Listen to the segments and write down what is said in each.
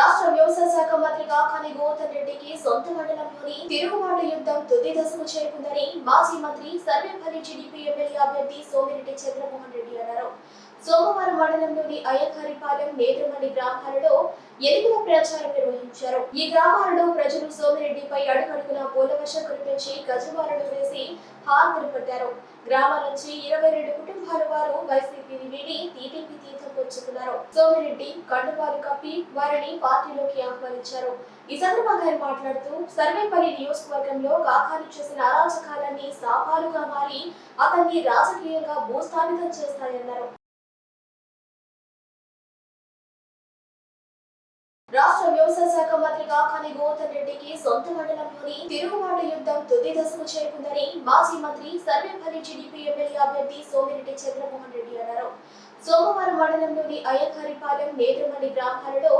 రాష్ట్ర వ్యవసాయ శాఖ మంత్రి కాకాని గోవర్ధన్ రెడ్డికి సొంత మండలంలోని తిరుగుబాటు యుద్ధం తుది దశకు చేరుకుందని మాజీ మంత్రి సర్వేపల్లి టీడీపీ ఎమ్మెల్యే అభ్యర్థి సోమిరెడ్డి చంద్రమోహన్ రెడ్డి అన్నారు. సోమవారం మండలంలోని అయ్యకారిపాలెం నేదురుమణి గ్రామాలలో ఎన్నికల ప్రచారం నిర్వహించారు. ఈ గ్రామాలలో ప్రజలు సోమిరెడ్డిపై అడుగడుగున పూలవర్షం కురిపించి గజమాలను వేసి హారతులు పట్టారు గ్రామాల నుంచి ఇరవై రెండు కుటుంబాల వారు ఇది విని టీడీపీ తీర్థకొచ్చుకున్నారు సోమిరెడ్డి కండువాలు కప్పి వారిని పార్టీలోకి ఆహ్వానించారు. ఈ సందర్భంగా ఆయన మాట్లాడుతూ సర్వేపల్లి నియోజకవర్గంలో కాకాని చేసిన అరాచకాలన్నీ శాపాలుగా మారి అతన్ని రాజకీయంగా భూస్థాపితం చేస్తాయన్నారు. రాష్ట్ర వ్యవసాయ శాఖ మంత్రి కాకాని గోవర్ధన్ రెడ్డికి సొంత మండలంలోని తిరుగుబాటు యుద్ధం తుది దశకు చేరుకుందని మాజీ మంత్రి సర్వేపల్లి టీడీపీ ఎమ్మెల్యే అభ్యర్థి సోమిరెడ్డి చంద్రమోహన్ సోమవారం మండలంలోని అయ్యకారిపాలెం నేదురుమణి గ్రామాలలో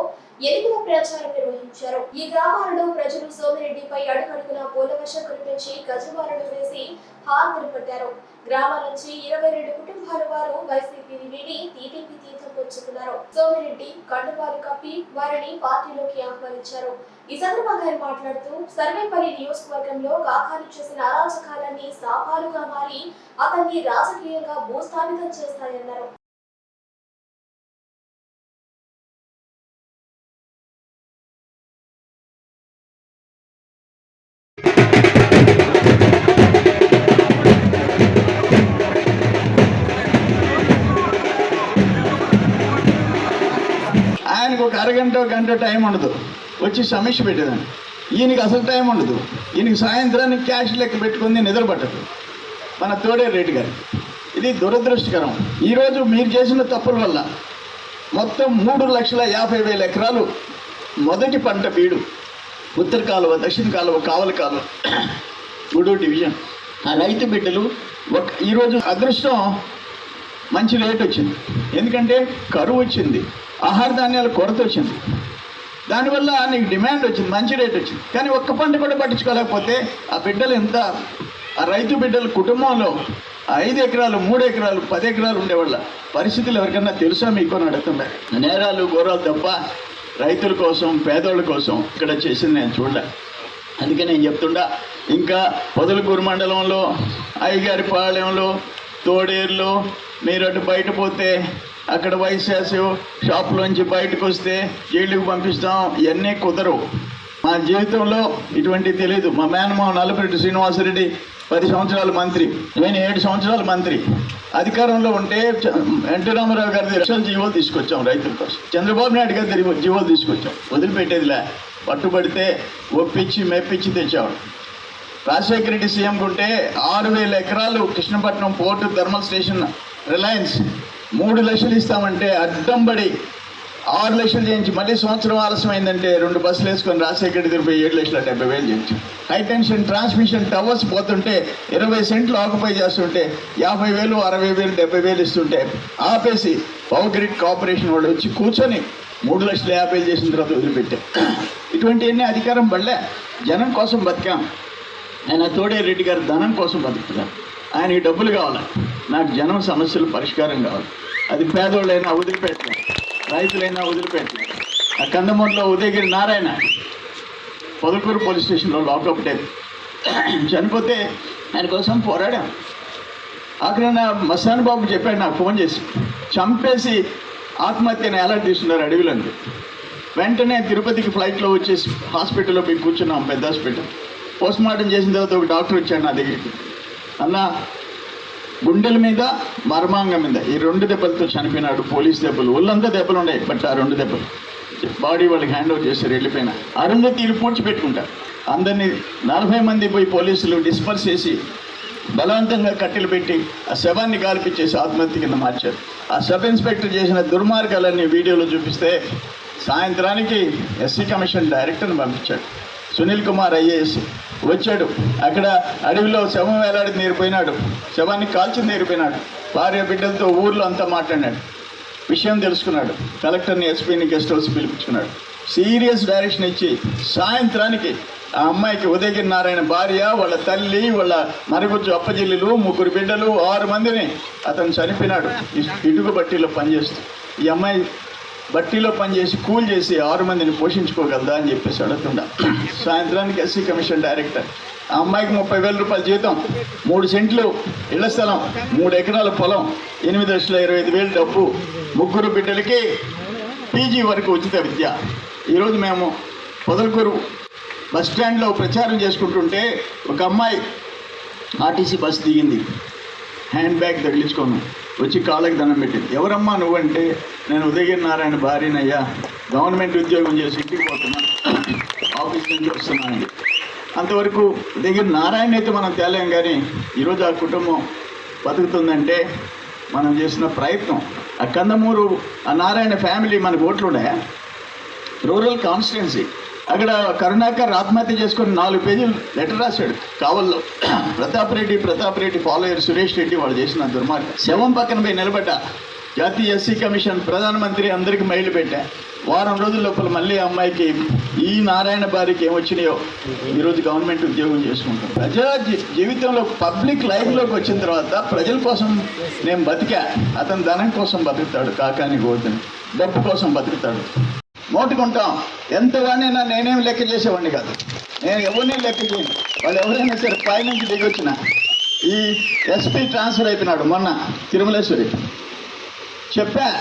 ఎన్నికల ప్రచారం నిర్వహించారు. ఈ గ్రామాలలో ప్రజలు సోమిరెడ్డిపై అడుగడుగునా పూలవర్షం కురిపించి గజమాలను వేసి హారతులు పట్టారు గ్రామాల నుంచి ఇరవై రెండు కుటుంబాల వారు వైసీపీని వీడి టీడీపీ తీర్థం పుచ్చుకున్నారు. సోమిరెడ్డి కండువాలు కప్పి వారిని పార్టీలోకి ఆహ్వానించారు. ఈ సందర్భంగా ఆయన మాట్లాడుతూ సర్వేపల్లి నియోజకవర్గంలో కాకాని చేసిన అరాచకాలన్నీ శాపాలుగా మారి అతన్ని రాజకీయంగా భూస్థాపితం చేస్తాయన్నారు. అరగంట గంట టైం ఉండదు. వచ్చి సమీక్ష పెట్టేదాన్ని. ఈయనకి అసలు టైం ఉండదు. ఈయనకి సాయంత్రానికి క్యాష్ లెక్క పెట్టుకుంది నిద్రపట్టదు. మన తోడే రెడ్డి గారు. ఇది దురదృష్టకరం. ఈరోజు మీరు చేసిన తప్పుల వల్ల మొత్తం మూడు లక్షల యాభై వేల ఎకరాలు మొదటి పంట బీడు ఉత్తర కాలువ దక్షిణ కాలువ కావలి కాలువ. మూడో డివిజన్. ఆ రైతు బిడ్డలు ఒక ఈరోజు అదృష్టం మంచి రేట్ వచ్చింది. ఎందుకంటే కరువు వచ్చింది. ఆహార ధాన్యాల కొరత వచ్చింది. దానివల్ల నీకు డిమాండ్ వచ్చింది మంచి రేట్ వచ్చింది. కానీ ఒక్క పంట కూడా పట్టించుకోలేకపోతే ఆ బిడ్డలు ఎంత? ఆ రైతు బిడ్డల కుటుంబంలో ఐదు ఎకరాలు మూడు ఎకరాలు పది ఎకరాలు ఉండేవాళ్ళ పరిస్థితులు ఎవరికన్నా తెలుసా మీకు అని అడుగుతున్నారు నేరాలు ఘోరాలు తప్ప రైతుల కోసం పేదోళ్ళ కోసం ఇక్కడ చేసింది నేను చూడలే. అందుకే నేను చెప్తుండా ఇంకా పొదలకూరు మండలంలో అయ్యగారి పాళెంలో తోడేళ్ళు మీరు అటు బయట పోతే అక్కడ వైశాసు షాప్లోంచి బయటకు వస్తే జైలుకి పంపిస్తాం ఇవన్నీ కుదరవు. మా జీవితంలో ఇటువంటి తెలియదు మా మేనమావ నల్లపరెడ్డి శ్రీనివాసరెడ్డి పది సంవత్సరాల మంత్రి. నేను ఏడు సంవత్సరాల మంత్రి. అధికారంలో ఉంటే ఎన్టీ రామారావు గారి లక్షల జీవో తీసుకొచ్చాం రైతుల కోసం. చంద్రబాబు నాయుడు గారి జీవో తీసుకొచ్చాం. వదిలిపెట్టేదిలే. పట్టుబడితే ఒప్పించి మెప్పించి తెచ్చాడు రాజశేఖర రెడ్డి సీఎం ఉంటే ఆరు వేల ఎకరాలు Krishnapatnam port thermal station Reliance మూడు లక్షలు ఇస్తామంటే అడ్డం పడి ఆరు లక్షలు చేయించి మళ్ళీ సంవత్సరం ఆలస్యమైందంటే రెండు బస్సులు వేసుకొని రాజశేఖర రెడ్డి దగ్గర ఏడు లక్షల డెబ్బై వేలు చేయించి. హై టెన్షన్ ట్రాన్స్మిషన్ టవర్స్ పోతుంటే ఇరవై సెంట్లు ఆక్యుపై చేస్తుంటే యాభై వేలు అరవై వేలు డెబ్బై వేలు ఇస్తుంటే ఆపేసి పవర్ గ్రిడ్ కార్పొరేషన్ వాళ్ళు వచ్చి కూర్చొని మూడు లక్షల యాభై వేలు చేసిన తర్వాత వదిలిపెట్టారు. ఇటువంటివన్నీ అధికారం పడలే. జనం కోసం బతికాం. ఆయన తోడే రెడ్డి గారు ధనం కోసం బతుకుతున్నారు. ఆయనకి డబ్బులు కావాలి. నాకు జనం సమస్యలు పరిష్కారం కావాలి. అది పేదోళ్ళైనా వదిలిపెట్టలేదు రైతులైనా వదిలిపెట్టలేదు ఆ కందమూరులో ఉదయగిరి నారాయణ పొదకూరు పోలీస్ స్టేషన్లో లాకప్ డెత్ చనిపోతే ఆయన కోసం పోరాడాం. అక్కడ నా మస్తాన్ బాబు చెప్పాడు నాకు ఫోన్ చేసి చంపేసి ఆత్మహత్యను ఎలా తీసుకున్నారు అడవిలోకి వెంటనే తిరుపతికి ఫ్లైట్లో వచ్చేసి హాస్పిటల్లో పోయి కూర్చున్నాం పెద్ద హాస్పిటల్. పోస్ట్ మార్టం చేసిన తర్వాత ఒక డాక్టర్ వచ్చాడు నా దగ్గరికి. అన్న గుండెల మీద మర్మాంగం మీద ఈ రెండు దెబ్బలతో చనిపోయినాడు పోలీస్ దెబ్బలు ఒళ్ళంతా దెబ్బలు ఉన్నాయి బట్ ఆ రెండు దెబ్బలు. బాడీ వాళ్ళకి హ్యాండ్ ఓవర్ చేశారు వెళ్ళిపోయినా. అరుంధతీలు పూడ్చిపెట్టుకుంటారు అందరినీ నలభై మంది పోయి పోలీసులు డిస్పర్స్ చేసి బలవంతంగా కట్టెలు పెట్టి ఆ శవాన్ని కాల్పించేసి ఆత్మహత్య కింద మార్చారు. ఆ సబ్ ఇన్స్పెక్టర్ చేసిన దుర్మార్గాలన్నీ వీడియోలో చూపిస్తే సాయంత్రానికి ఎస్సీ కమిషన్ డైరెక్టర్ని పంపించాడు. సునీల్ కుమార్ ఐఏఎస్. వచ్చాడు. అక్కడ అడవిలో శవం వేలాడి నేరిపోయినాడు. శవాన్ని కాల్చి నేరిపోయినాడు. భార్య బిడ్డలతో ఊర్లో అంతా మాట్లాడినాడు. విషయం తెలుసుకున్నాడు. కలెక్టర్ని ఎస్పీని గెస్ట్ హౌస్ పిలిపించుకున్నాడు. సీరియస్ డైరెక్షన్ ఇచ్చి సాయంత్రానికి ఆ అమ్మాయికి ఉదయగిరి నారాయణ భార్య వాళ్ళ తల్లి వాళ్ళ మరుగుజ్జు అప్పజిల్లులు ముగ్గురు బిడ్డలు ఆరు మందిని అతను చనిపోయినాడు. ఇటుకు బట్టీలో పనిచేస్తూ. ఈ అమ్మాయి బట్టీలో పనిచేసి కూల్ చేసి ఆరు మందిని పోషించుకోగలదా అని చెప్పేసి అడుగుతుండ. సాయంత్రానికి ఎస్సీ కమిషన్ డైరెక్టర్. ఆ అమ్మాయికి ముప్పై వేల రూపాయల జీతం మూడు సెంట్లు ఇళ్ళ స్థలం మూడు ఎకరాల పొలం ఎనిమిది లక్షల ఇరవై ఐదు వేలు డబ్బు. ముగ్గురు బిడ్డలకి పీజీ వరకు ఉచిత విద్య. ఈరోజు మేము పొదలకూరు బస్ స్టాండ్లో ప్రచారం చేసుకుంటుంటే ఒక అమ్మాయి ఆర్టీసీ బస్ దిగింది. హ్యాండ్ బ్యాగ్ తగిలించుకోను. వచ్చి కాళ్ళకి దండం పెట్టింది ఎవరమ్మా నువ్వంటే? నేను ఉదయగిరి నారాయణ భార్యనయ్యా. గవర్నమెంట్ ఉద్యోగం చేసి ఇంటికి పోతున్నా. ఆఫీస్ నుంచి వస్తున్నానండి. అంతవరకు ఉదయగిరి నారాయణ అయితే మనం తేలేం కానీ ఈరోజు ఆ కుటుంబం బతుకుతుందంటే మనం చేసిన ప్రయత్నం. ఆ కందమూరు ఆ నారాయణ ఫ్యామిలీ మనకు ఓట్లు రూరల్ కాన్స్టిట్యున్సీ. అక్కడ కరుణాకర్ ఆత్మహత్య చేసుకొని నాలుగు పేజీలు లెటర్ రాశాడు కావల్లో. ప్రతాప్ రెడ్డి ప్రతాప్ రెడ్డి ఫాలోయర్ సురేష్ రెడ్డి వాళ్ళు చేసిన దుర్మార్గం. శవం పక్కన పోయి నిలబడ్డా. జాతీయ ఎస్సీ కమిషన్ ప్రధానమంత్రి అందరికీ మైలు పెట్టా. వారం రోజుల లోపల మళ్ళీ అమ్మాయికి ఈ నారాయణ భార్యకి ఏమొచ్చినాయో ఈరోజు గవర్నమెంట్ ఉద్యోగం చేసుకుంటాం ప్రజా జీవితంలో పబ్లిక్ లైఫ్లోకి వచ్చిన తర్వాత ప్రజల కోసం నేను బతికా అతను ధనం కోసం బతుకుతాడు కాకాని గోతుని డబ్బు కోసం బతుకుతాడు. మోటుకుంటాం ఎంత వాడినైనా నేనేం లెక్క చేసేవాడిని కాదు. నేను ఎవరిని లెక్క చేయను. వాళ్ళు ఎవరైనా సరే పైనుంచి దిగొచ్చిన ఈ ఎస్పీ ట్రాన్స్ఫర్ అయిపోయినాడు మొన్న తిరుమలేశ్వరి. చెప్పా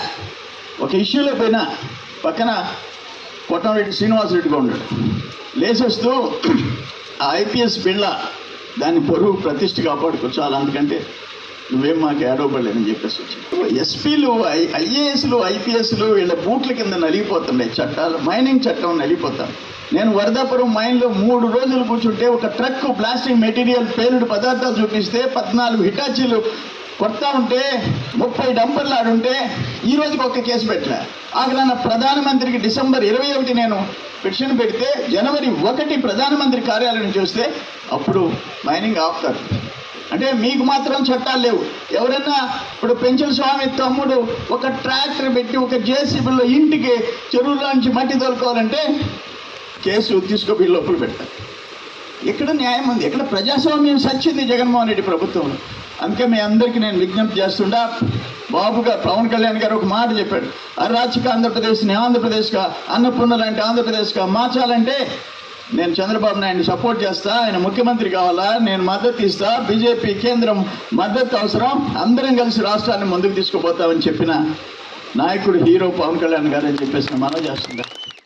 ఒక ఇష్యూలో పోయినా పక్కన కొట్టంరెడ్డి శ్రీనివాసరెడ్డిగా ఉన్నాడు. లేచేస్తూ ఆ ఐపీఎస్ బిళ్ళ దాని పొరుగు ప్రతిష్ఠ కాపాడుకోవచ్చు చాలా. అందుకంటే నువ్వేం మాకు ఏడవబడలేదని చెప్పేసి వచ్చి ఎస్పీలు ఐఏఎస్లు ఐపీఎస్లు వీళ్ళ బూట్ల కింద నలిగిపోతున్నాయి. చట్టాలు మైనింగ్ చట్టం నలిగిపోతాను నేను వరదాపురం మైన్లో మూడు రోజులు కూర్చుంటే ఒక ట్రక్ ప్లాస్టిక్ మెటీరియల్ పేలుడు పదార్థాలు చూపిస్తే పద్నాలుగు హిటాచీలు కొడతా ఉంటే ముప్పై డంపర్లు ఆడుంటే ఈ రోజుకి ఒక్క కేసు పెట్టలే ఆఖరాన ప్రధానమంత్రికి డిసెంబర్ ఇరవై ఒకటి నేను పిటిషన్ పెడితే జనవరి ఒకటి ప్రధానమంత్రి కార్యాలయం చూస్తే అప్పుడు మైనింగ్ ఆపుతారు. అంటే మీకు మాత్రం చట్టాలు లేవు. ఎవరైనా ఇప్పుడు పెంచల స్వామి తమ్ముడు ఒక ట్రాక్టర్ పెట్టి ఒక జేసీబీలో ఇంటికి చెరువులోంచి మట్టి తోలుకోవాలంటే కేసు తీసుకొని లోపల పెడతారు. ఎక్కడ న్యాయం ఉంది. ఎక్కడ ప్రజాస్వామ్యం సచ్చింది జగన్మోహన్ రెడ్డి ప్రభుత్వంలో. అందుకే మీ అందరికీ నేను విజ్ఞప్తి చేస్తుండా గారు పవన్ కళ్యాణ్ గారు ఒక మాట చెప్పాడు. అరాచక ఆంధ్రప్రదేశ్ని ఆంధ్రప్రదేశ్గా అన్నపూర్ణ లాంటి ఆంధ్రప్రదేశ్గా మార్చాలంటే నేను చంద్రబాబు నాయుడిని సపోర్ట్ చేస్తా ఆయన ముఖ్యమంత్రి కావాలా? నేను మద్దతు ఇస్తా బీజేపీ కేంద్రం మద్దతు అవసరం అందరం కలిసి రాష్ట్రాన్ని ముందుకు తీసుకుపోతామని చెప్పిన నాయకుడు హీరో పవన్ కళ్యాణ్ గారు అని చెప్పేసి మనం చేస్తుందా